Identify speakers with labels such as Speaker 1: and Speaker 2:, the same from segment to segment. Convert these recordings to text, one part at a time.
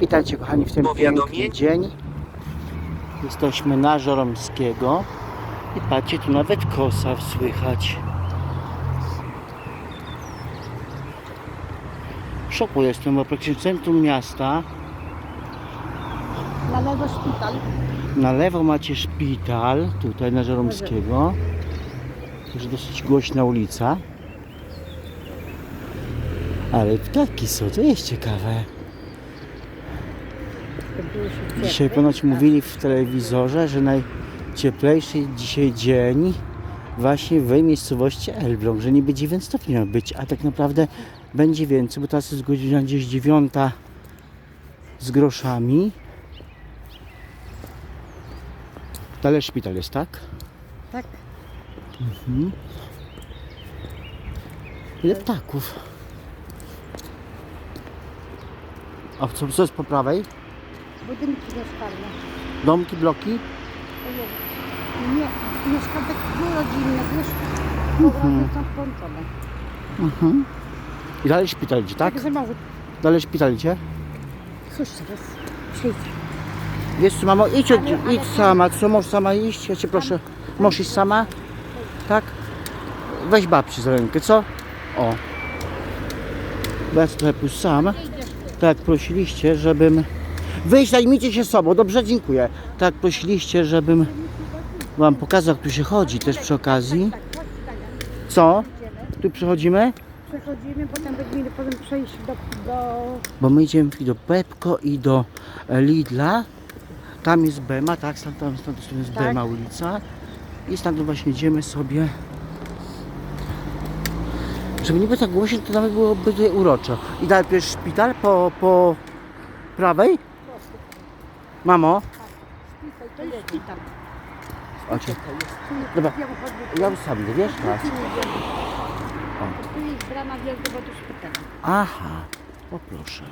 Speaker 1: Witajcie kochani w tym piękny dzień. Jesteśmy na Żoromskiego i patrzcie, tu nawet kosa słychać. W szoku jestem, bo praktycznie w centrum miasta
Speaker 2: Na lewo szpital.
Speaker 1: na lewo macie szpital, tutaj na Żoromskiego. Też dosyć głośna ulica. Ale ptaki są, to jest ciekawe. Dzisiaj ponoć mówili w telewizorze, że najcieplejszy dzisiaj dzień właśnie w miejscowości Elbląg, że niby 9 stopni ma być, a tak naprawdę będzie więcej, bo teraz jest godzina gdzieś 9 z groszami. Dalej szpital jest, tak?
Speaker 2: Tak.
Speaker 1: Ile ptaków? A co, co jest po prawej?
Speaker 2: Budynki mieszkalne.
Speaker 1: Domki, bloki?
Speaker 2: Nie, mieszkamy rodzinne, wiesz, mhm. są połączone.
Speaker 1: Mhm. I dalej szpital idzie, tak?
Speaker 2: Także.
Speaker 1: Dalej szpital idzie?
Speaker 2: Chodź teraz, przyjdź.
Speaker 1: Wiesz co, mamo, idź, od,
Speaker 2: Ale- ale
Speaker 1: idź sama. Co, możesz sama iść? Ja cię proszę. Możesz iść sama? Tak? Weź babci za rękę, co? O. Ja trochę pójść sam. Tak jak prosiliście, żebym... Wyjść, zajmijcie się sobą. Dobrze, dziękuję. Tak prosiliście, żebym wam pokazał, jak tu się chodzi też przy okazji.
Speaker 2: Tak, Stania.
Speaker 1: Co? Tu przechodzimy?
Speaker 2: przechodzimy, potem będziemy potem przejść do, do...
Speaker 1: Bo my idziemy i do Pepko i do e, Lidla. Tam jest Bema, tak? Tam, tam, tam jest
Speaker 2: Tak.
Speaker 1: Bema ulica. I stamtąd właśnie idziemy sobie. Żeby nie było tak głośno, to nawet byłoby tutaj uroczo. I dalej jest szpital po, po prawej? Mamo?
Speaker 2: Szpital, to jest szpital.
Speaker 1: Ocie. Dobra,
Speaker 2: Ja
Speaker 1: ja usiądę, wiesz teraz.
Speaker 2: Tu jest brama wjazdowa do szpitala.
Speaker 1: Aha, o proszę.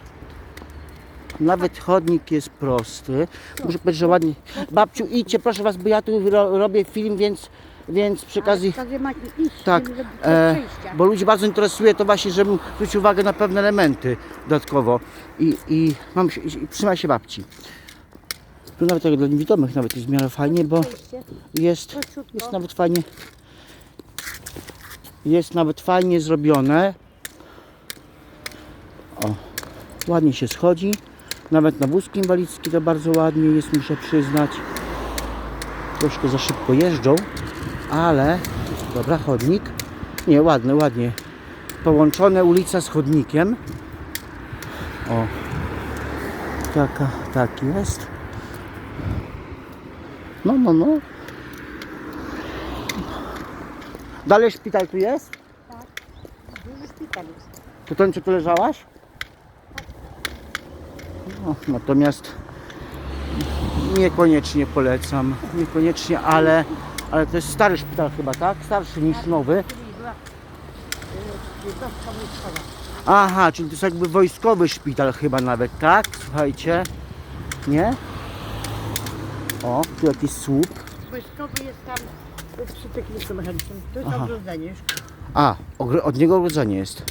Speaker 1: Nawet chodnik jest prosty. Muszę powiedzieć, że ładnie. Babciu, idźcie, proszę was, bo ja tu ro, robię film, więc, więc przy okazji.
Speaker 2: Także macie iść,
Speaker 1: Tak,
Speaker 2: żeby zrobić
Speaker 1: e,
Speaker 2: przejścia.
Speaker 1: bo ludzi bardzo interesuje to właśnie, żebym zwrócił uwagę na pewne elementy dodatkowo. I, i mam się, i trzymaj się babci. Tu nawet tak dla niewidomych nawet jest w miarę fajnie, bo jest, jest nawet fajnie. Jest nawet fajnie zrobione. O, ładnie się schodzi. Nawet na wózki inwalidzki to bardzo ładnie jest, muszę przyznać. Troszkę za szybko jeżdżą, ale dobra, chodnik. Nie, ładne, ładnie. Połączone ulica z chodnikiem. O, taka, tak jest. No, no, no. Dalej szpital tu jest?
Speaker 2: Duży szpital jest.
Speaker 1: To ten, co tu leżałaś? No, natomiast niekoniecznie polecam. Niekoniecznie, ale, ale to jest stary szpital chyba, tak? Starszy niż nowy. Aha, czyli to jest jakby wojskowy szpital chyba nawet, tak? Słuchajcie. Nie? O, tu jakiś słup.
Speaker 2: Wojskowy jest tam przy technikum mechanicznym. To jest
Speaker 1: Aha.
Speaker 2: ogrodzenie już.
Speaker 1: A, od niego ogrodzenie jest.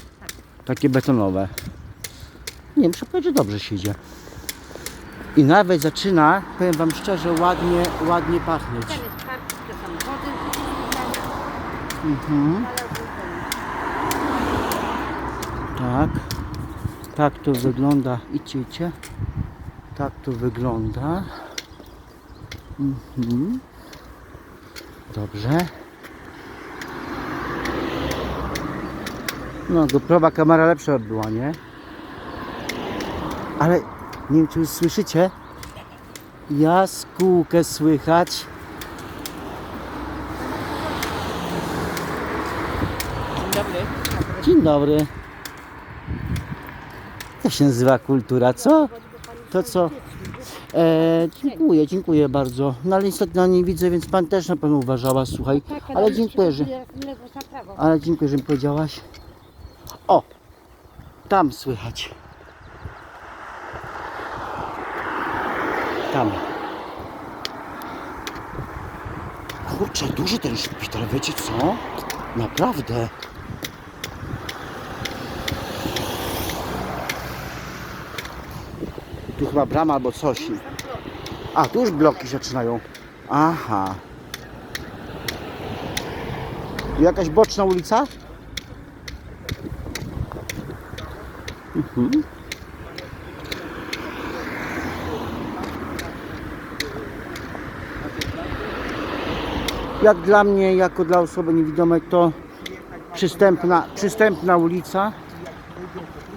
Speaker 1: Takie betonowe. Nie, muszę powiedzieć, że dobrze się idzie. I nawet zaczyna, powiem Wam szczerze, ładnie, ładnie pachnieć.
Speaker 2: Tam jest parking, te samochody.
Speaker 1: Mhm. Tak. Tak to wygląda. Idźcie, idźcie. Tak to wygląda. Mhm. Dobrze. No, GoProwa kamera lepsza była, nie? Ale nie wiem, czy już słyszycie? Jaskółkę słychać. Dzień dobry. To się nazywa kultura, co? To co? E, dziękuję, dziękuję bardzo. No ale niestety no, nie widzę, więc pan też na pewno uważała, słuchaj.
Speaker 2: Tak,
Speaker 1: Ale dziękuję, że, ale dziękuję, że mi powiedziałaś. O! Tam słychać. Tam. Kurczę, duży ten szpital, wiecie co? Naprawdę. Tu chyba brama albo coś. A, tu już bloki zaczynają. Aha. Jakaś boczna ulica? Mhm. Jak dla mnie, jako dla osoby niewidomej, to przystępna, przystępna ulica.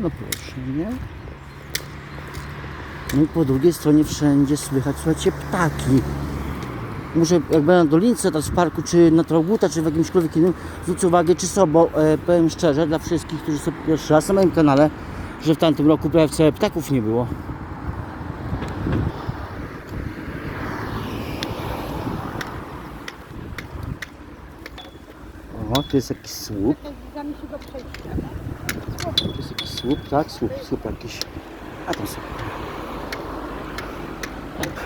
Speaker 1: No proszę, nie? No i po drugiej stronie wszędzie słychać, słuchajcie, ptaki. Muszę, jak będę na dolince teraz w parku, czy na Trauguta, czy w jakimśkolwiek innym, zwrócić uwagę, czy są, bo e, powiem szczerze, dla wszystkich, którzy są pierwszy raz na moim kanale, że w tamtym roku prawie wcale ptaków nie było. O, tu jest jakiś słup. Tu jest jakiś słup, tak? Słup, słup jakiś. A tam słup.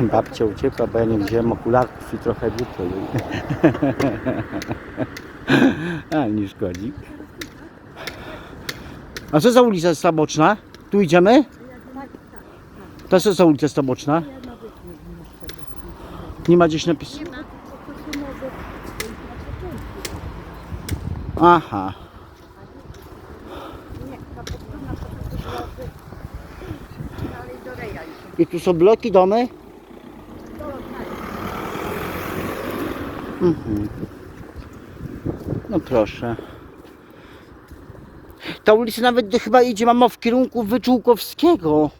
Speaker 1: Babcia uciekła, bo ja nie wziąłem okularków i trochę głupio jej. A, nie szkodzi. A co za ulica jest ta boczna? Tu idziemy? To co za ulica jest ta boczna? Nie ma gdzieś napisu? Aha.
Speaker 2: Nie, ta podwórna to jest drodzy. Dalej do Reja już.
Speaker 1: I tu są bloki, domy? Mhm. No proszę. Ta ulica nawet chyba idzie, mamo, w kierunku Wyczółkowskiego.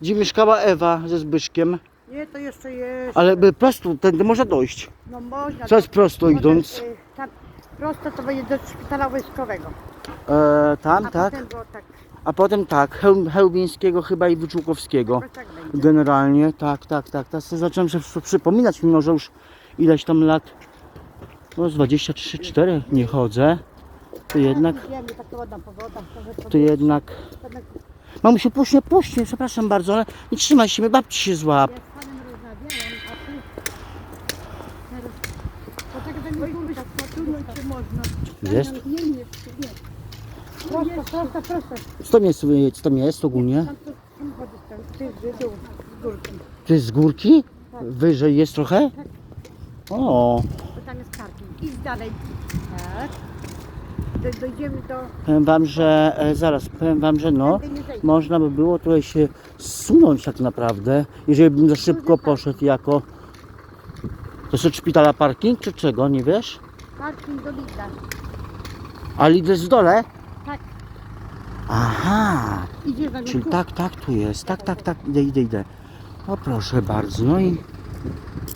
Speaker 1: Gdzie mieszkała Ewa ze Zbyszkiem.
Speaker 2: Nie, to jeszcze jest.
Speaker 1: Ale by prosto, tędy można dojść.
Speaker 2: No można.
Speaker 1: Co jest prosto idąc?
Speaker 2: y, Tam, prosto to będzie do szpitala wojskowego.
Speaker 1: E, tam,
Speaker 2: A
Speaker 1: tak.
Speaker 2: potem było tak.
Speaker 1: A potem tak, Cheł- Chełbińskiego chyba i Wyczółkowskiego.
Speaker 2: Tak.
Speaker 1: Generalnie, tak, tak, tak. Teraz sobie zacząłem sobie przy- przypominać, mimo że już ileś tam lat, no z 23-4 nie chodzę, to jednak,
Speaker 2: Wiemy, taka ładna pogoda. może
Speaker 1: to jednak...
Speaker 2: Jednak
Speaker 1: Mamusiu, puść mnie, puść mnie, przepraszam bardzo, ale nie trzymaj się, mnie babci się złap.
Speaker 2: Tak.
Speaker 1: Jest?
Speaker 2: Prosto, prosto, prosto.
Speaker 1: Co tam jest, co tam jest ogólnie?
Speaker 2: Tam to. Ty z dół, z górki.
Speaker 1: To jest z górki? Wyżej jest trochę? O,
Speaker 2: Bo tam jest parking. Idź dalej. Tak. Do, dojdziemy do...
Speaker 1: powiem wam, że, e, zaraz, powiem wam, że no,
Speaker 2: Tędy nie zejdziemy.
Speaker 1: można by było tutaj się zsunąć tak naprawdę, jeżeli bym za szybko poszedł jako... To jest od szpitala parking, czy czego, nie wiesz?
Speaker 2: Parking do Lidla.
Speaker 1: A Lidl jest w dole? Aha,
Speaker 2: Idziesz na
Speaker 1: czyli tak, tak, tu jest. Tak, tak, tak, idę, idę, idę. O proszę bardzo, no i...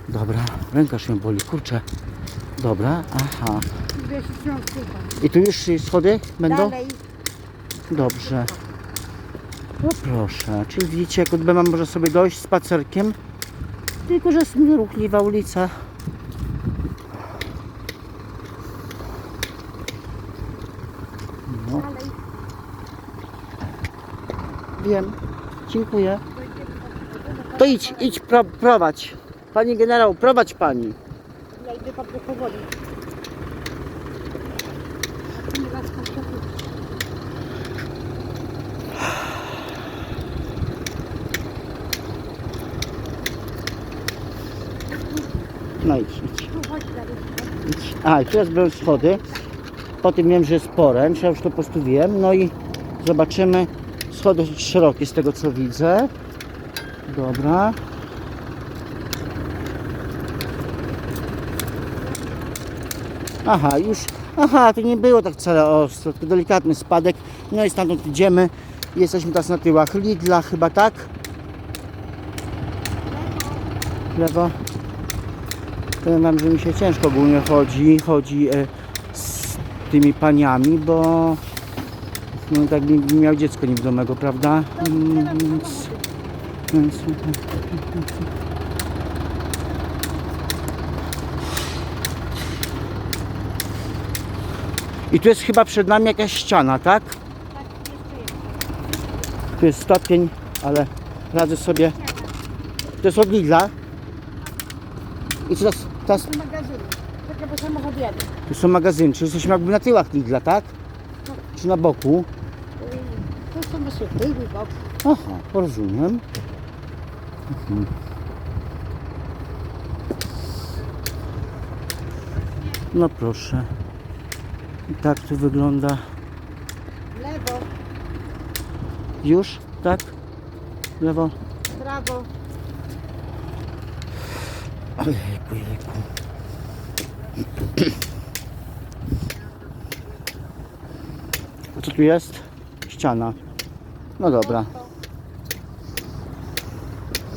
Speaker 1: Dobra, ręka się boli, kurczę. Dobra, aha. I tu już schody będą?
Speaker 2: Dalej.
Speaker 1: Dobrze. No proszę, czyli widzicie, jak od Bema może sobie dojść spacerkiem. Tylko, że jest nieruchliwa ulica. No,
Speaker 2: Dalej.
Speaker 1: wiem. Dziękuję. To idź, idź, pro, prowadź. Pani generał, prowadź pani.
Speaker 2: Ja idę bardzo powoli.
Speaker 1: No idź, idź. Idź. A, i teraz będą schody. Po tym wiem, że jest poręcz, ja już to postawiłem. No i zobaczymy. Schody dosyć szerokie z tego co widzę. Dobra. Aha, już. Aha, to nie było tak wcale ostro, tylko delikatny spadek. No i stamtąd idziemy. Jesteśmy teraz na tyłach Lidla, chyba tak? Lewo. Powiem wam, że mi się ciężko ogólnie chodzi, chodzi e, z tymi paniami, bo No tak miał dziecko niewidomego, prawda? Mm, Więc, więc, I tu jest chyba przed nami jakaś ściana, tak? Tu jest stopień, ale radzę sobie. To jest od Lidla. I co teraz, teraz
Speaker 2: Do magazynu. Czekaj, bo samochód jadę.
Speaker 1: tu są magazyny, czyli jesteśmy jakby na tyłach Lidla, tak? Czy na boku?
Speaker 2: Właśnie tyły, bok.
Speaker 1: Aha, rozumiem. Mhm. No proszę. I tak to wygląda.
Speaker 2: Lewo,
Speaker 1: Już? Tak? Lewo?
Speaker 2: prawo.
Speaker 1: Ojejku, jejku. A co tu jest? Ściana. No dobra.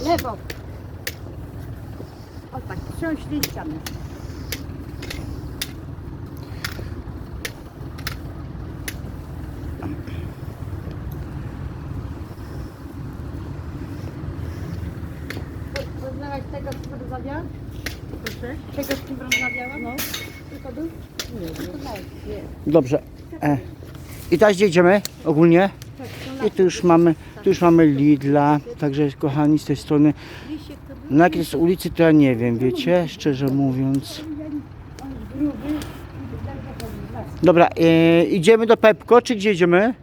Speaker 2: Lewo. O tak, wsiąść liściami. Poznałaś tego, z kim rozmawiałam? Proszę? Tego, z kim rozmawiałam? No. Tylko był? Nie, nie.
Speaker 1: Dobrze. E. I teraz gdzie idziemy ogólnie? I tu już mamy, tu już mamy Lidla, także kochani z tej strony. Na jest ulicy to ja nie wiem, wiecie, szczerze mówiąc. Dobra, e, idziemy do Pepko, czy gdzie idziemy?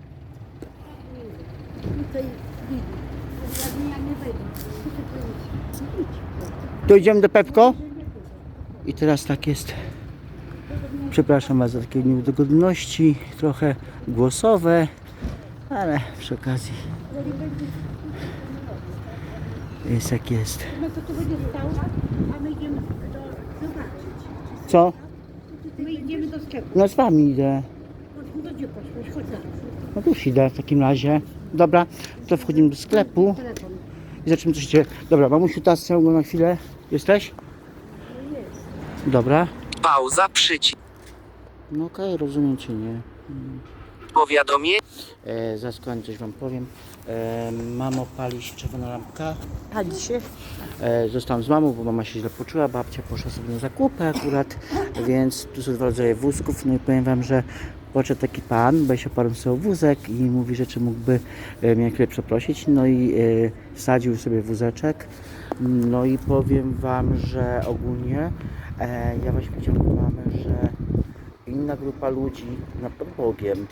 Speaker 1: To idziemy do Pepko? I teraz tak jest. Przepraszam Was za takie niedogodności, trochę głosowe, ale przy okazji jest jak jest.
Speaker 2: No to tu będzie stał, a my idziemy do zobaczyć.
Speaker 1: Co?
Speaker 2: My idziemy do sklepu.
Speaker 1: No z Wami idę.
Speaker 2: No gdzie poszłeś? Chodź zaraz.
Speaker 1: No to już idę w takim razie. Dobra, to wchodzimy do sklepu
Speaker 2: Telefon.
Speaker 1: i zaczniemy coś dzieje. Dobra, mamusiu, teraz ciągle na chwilę. Jesteś? Dobra.
Speaker 3: Pauza przycisk.
Speaker 1: No okej, rozumiem Cię, nie?
Speaker 3: Powiadomienie.
Speaker 1: E, za skąd coś Wam powiem. E, mamo, pali się czerwona lampka.
Speaker 2: Pali się.
Speaker 1: E, zostałam z mamą, bo mama się źle poczuła, babcia poszła sobie na zakupy akurat, więc tu są dwa rodzaje wózków. No i powiem Wam, że podszedł taki pan, bo się oparł sobie o wózek i mówi, że czy mógłby e, mnie chwilę przeprosić. No i e, wsadził sobie wózeczek. No i powiem Wam, że ogólnie e, ja właśnie widziałem mamy, że inna grupa ludzi nad Bogiem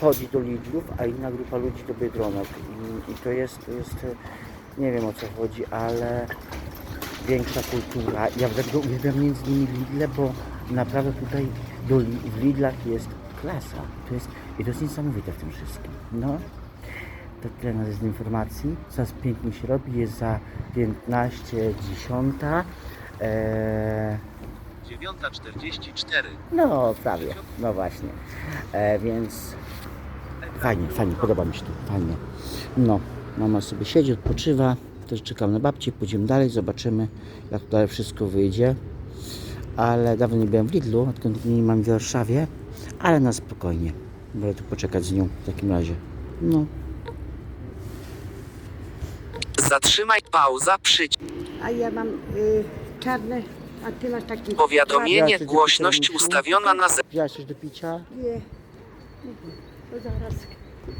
Speaker 1: chodzi do Lidlów, a inna grupa ludzi do Biedronek. I, i to jest, to jest, nie wiem o co chodzi, ale większa kultura. Ja dlatego uwielbiam między nimi Lidle, bo naprawdę tutaj do, w Lidlach jest klasa. To jest, I to jest niesamowite w tym wszystkim. No, to tyle na z informacji. Coraz pięknie się robi, jest za 15, 10. Eee,
Speaker 3: 9.44.
Speaker 1: no, prawie. No właśnie. E, więc fajnie, fajnie, podoba mi się tu. Fajnie. No, mama sobie siedzi, odpoczywa. Też czekam na babcię, pójdziemy dalej, zobaczymy jak tutaj wszystko wyjdzie. Ale dawno nie byłem w Lidlu, odkąd nie mam w Warszawie. Ale na spokojnie. Będę tu poczekać z nią w takim razie. No,
Speaker 3: Zatrzymaj pauza przycisk.
Speaker 2: A ja mam y, czarne, a ty masz taki...
Speaker 3: Powiadomienie głośność ustawiona na ze...
Speaker 1: wziąłeś coś do picia?
Speaker 2: Nie. To zaraz.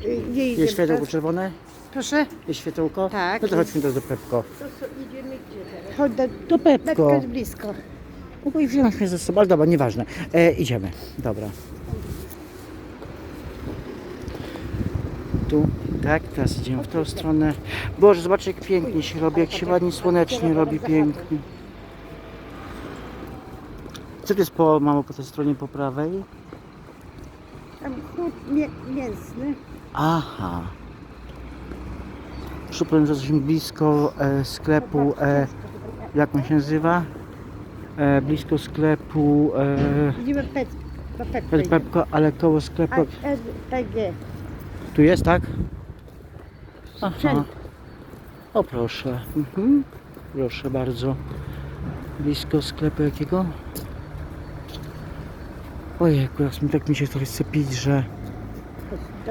Speaker 2: Y, nie
Speaker 1: Jest
Speaker 2: idziemy
Speaker 1: światełko
Speaker 2: teraz.
Speaker 1: czerwone?
Speaker 2: Proszę?
Speaker 1: Jest światełko?
Speaker 2: Tak.
Speaker 1: No to chodźmy teraz do Pepko.
Speaker 2: To co, idziemy gdzie teraz? Chodź do...
Speaker 1: Do Pepko.
Speaker 2: Pepko jest blisko.
Speaker 1: No bo i wziąłem mnie ze sobą, ale dobra, nieważne. E, idziemy, dobra. Tu, tak, teraz idziemy w tą stronę. Boże, zobaczcie jak pięknie się robi, jak się ładnie słonecznie robi, pięknie. Co to jest po, mamo, po tej stronie po prawej?
Speaker 2: Tam chłód mię, mięsny.
Speaker 1: Aha. Przypomnę, że jesteśmy blisko e, sklepu, e, jak on się nazywa? E, blisko sklepu e,
Speaker 2: Idziemy pep, do Pepko.
Speaker 1: Pepko, ale koło sklepu.
Speaker 2: A SPG.
Speaker 1: Tu jest, tak? Aha. O proszę. Mhm. Proszę bardzo. Blisko sklepu jakiego? Ojej, akurat mi tak mi się trochę chce pić, że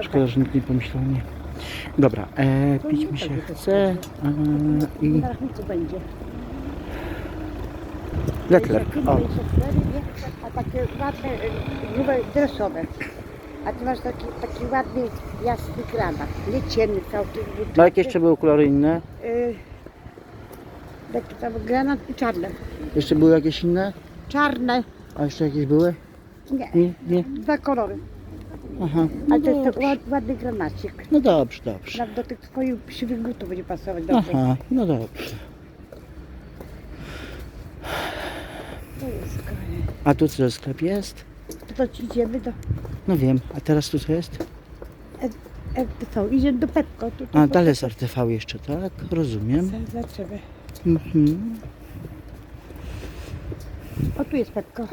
Speaker 1: Szkoda, że nikt nie pomyślał nie. Dobra, e, pić mi się chce e, i
Speaker 2: będzie.
Speaker 1: lekler. O,
Speaker 2: A takie ładne, y, grube, dresowe. A ty masz taki, taki ładny, jasny granat. Lecienny całkiem.
Speaker 1: no jakie jeszcze były kolory inne?
Speaker 2: Y, taki tam granat i czarne.
Speaker 1: Jeszcze były jakieś inne?
Speaker 2: Czarne.
Speaker 1: A jeszcze jakieś były?
Speaker 2: Nie.
Speaker 1: Nie, nie?
Speaker 2: Dwa kolory.
Speaker 1: Aha.
Speaker 2: Ale to jest tak ład, ładny granacik.
Speaker 1: No dobrze, dobrze.
Speaker 2: Nawet do tych twoich siwych butów będzie pasować dobrze.
Speaker 1: Aha, no dobrze.
Speaker 2: To jest kochanie.
Speaker 1: A tu co sklep jest?
Speaker 2: To, to ci idziemy do...
Speaker 1: No wiem, a teraz tu co jest?
Speaker 2: E, co, idziemy do Pepko. Tu, tu,
Speaker 1: A, dalej jest RTV jeszcze, tak? Rozumiem.
Speaker 2: Za, za ciebie.
Speaker 1: Mhm.
Speaker 2: O, tu jest Pepko.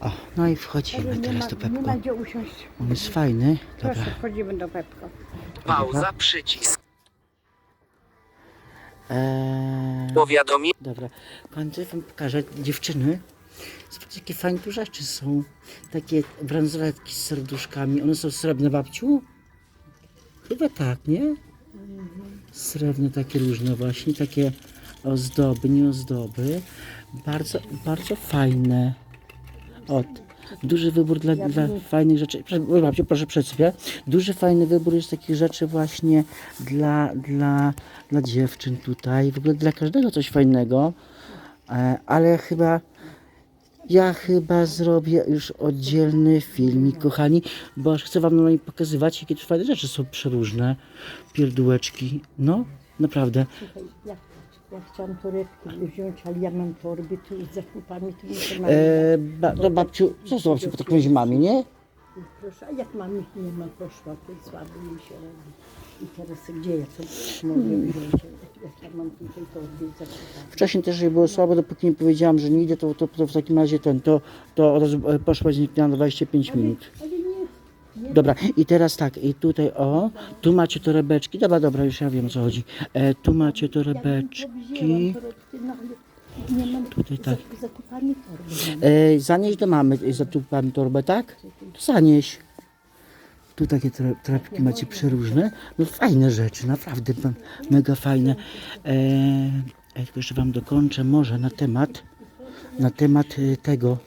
Speaker 1: O, no i wchodzimy teraz do
Speaker 2: nie ma
Speaker 1: Pepko.
Speaker 2: gdzie usiąść.
Speaker 1: On jest fajny. Dobra.
Speaker 2: Proszę, wchodzimy do Pepko.
Speaker 3: Pauza, przycisk.
Speaker 1: Eee,
Speaker 3: Powiadomienie.
Speaker 1: dobra. Pan tutaj wam pokaże, dziewczyny. Zobaczcie, jakie fajne tu rzeczy są. Takie bransoletki z serduszkami. One są srebrne, babciu? Chyba tak, nie? Srebrne takie różne właśnie, takie ozdoby, nie ozdoby. Bardzo, bardzo fajne. Od. Duży wybór dla, dla fajnych rzeczy. Proszę, proszę przed sobie. Duży fajny wybór jest takich rzeczy właśnie dla, dla, dla dziewczyn tutaj. W ogóle dla każdego coś fajnego. E, ale chyba ja chyba zrobię już oddzielny filmik, kochani, bo aż chcę wam normalnie pokazywać, jakie tu fajne rzeczy są przeróżne. Pierdółeczki. No, naprawdę.
Speaker 2: Ja, chciałam torebki wziąć, ale ja mam torby tu z zakupami, tu muszę mam.
Speaker 1: E, ba, no babciu, co z babciu po takim zimami, nie?
Speaker 2: Proszę, a jak mam ich nie ma, poszła, to słabo mi się robi. I teraz gdzie ja sobie mogę wziąć, jak ja mam tutaj torby z zakupami.
Speaker 1: Wcześniej też jej było słabo, dopóki nie powiedziałam, że nie idę, to, to, to w takim razie ten, to, to od razu e, poszła zniknęła na 25 minut.
Speaker 2: Ale nie,
Speaker 1: Dobra, i teraz tak, i tutaj o, tu macie torebeczki, dobra, dobra, już ja wiem o co chodzi. E, tu macie torebeczki.
Speaker 2: no nie mam
Speaker 1: Tutaj tak.
Speaker 2: zakupami torby.
Speaker 1: E, zanieś do mamy e, za tu pan torbę, tak? To zanieś. Tu takie tore- torebki macie przeróżne. No fajne rzeczy, naprawdę mega fajne. E, ja tylko jeszcze wam dokończę może na temat na temat e, tego.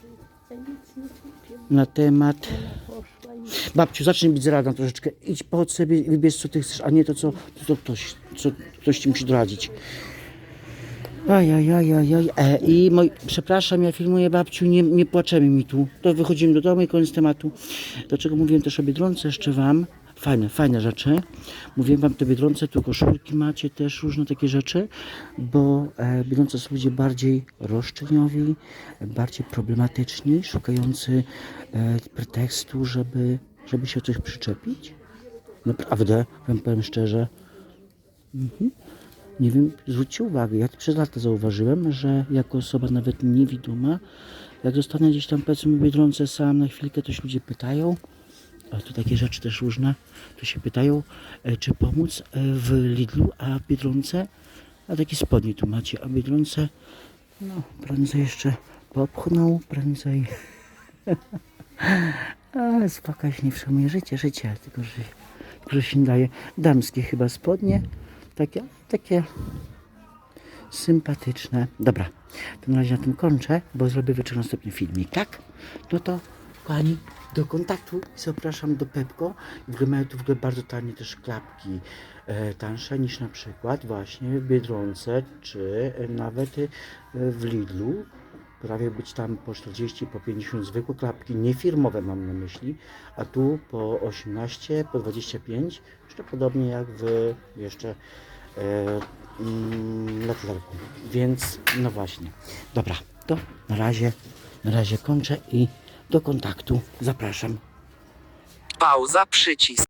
Speaker 1: Na temat. Babciu, zacznij być zaradna troszeczkę. Idź po sobie wybierz co ty chcesz, a nie to co, co ktoś, co ktoś ci musi doradzić. Ajajajajaj. E, I moi, przepraszam, ja filmuję babciu, nie, nie płaczemy mi tu. To wychodzimy do domu i koniec tematu. Dlaczego mówiłem też o Biedronce jeszcze wam? Fajne, fajne rzeczy. Mówiłem wam te Biedronce, tu koszulki macie też, różne takie rzeczy, bo e, Biedronce są ludzie bardziej roszczeniowi, bardziej problematyczni, szukający e, pretekstu, żeby, żeby się coś przyczepić. Naprawdę, wam powiem szczerze. Nie wiem, zwróćcie uwagę, ja przez lata zauważyłem, że jako osoba nawet niewidoma, jak zostanę gdzieś tam powiedzmy w Biedronce sam na chwilkę, to się ludzie pytają, a tu takie rzeczy też różne, to się pytają, e, czy pomóc e, w Lidlu, a w Biedronce, a takie spodnie tu macie, a Biedronce, no, prędzej jeszcze popchnął, prędzej, ale spokojnie, nie przejmuję, życie, życie, tylko że, że się daje, damskie chyba spodnie, takie, takie sympatyczne. Dobra, to na razie na tym kończę, bo zrobię wieczór następny filmik, tak? No to, kochani, do kontaktu zapraszam do Pepko. W ogóle mają tu w ogóle bardzo tanie też klapki, e, tańsze niż na przykład właśnie w Biedronce, czy nawet e, w Lidlu. Prawie być tam po 40, po 50 zwykłe klapki, nie firmowe mam na myśli, a tu po 18, po 25, jeszcze podobnie jak w jeszcze e, mm, Leclercu. Więc no właśnie. Dobra, to na razie, na razie kończę i do kontaktu zapraszam.
Speaker 3: Pauza, przycisk.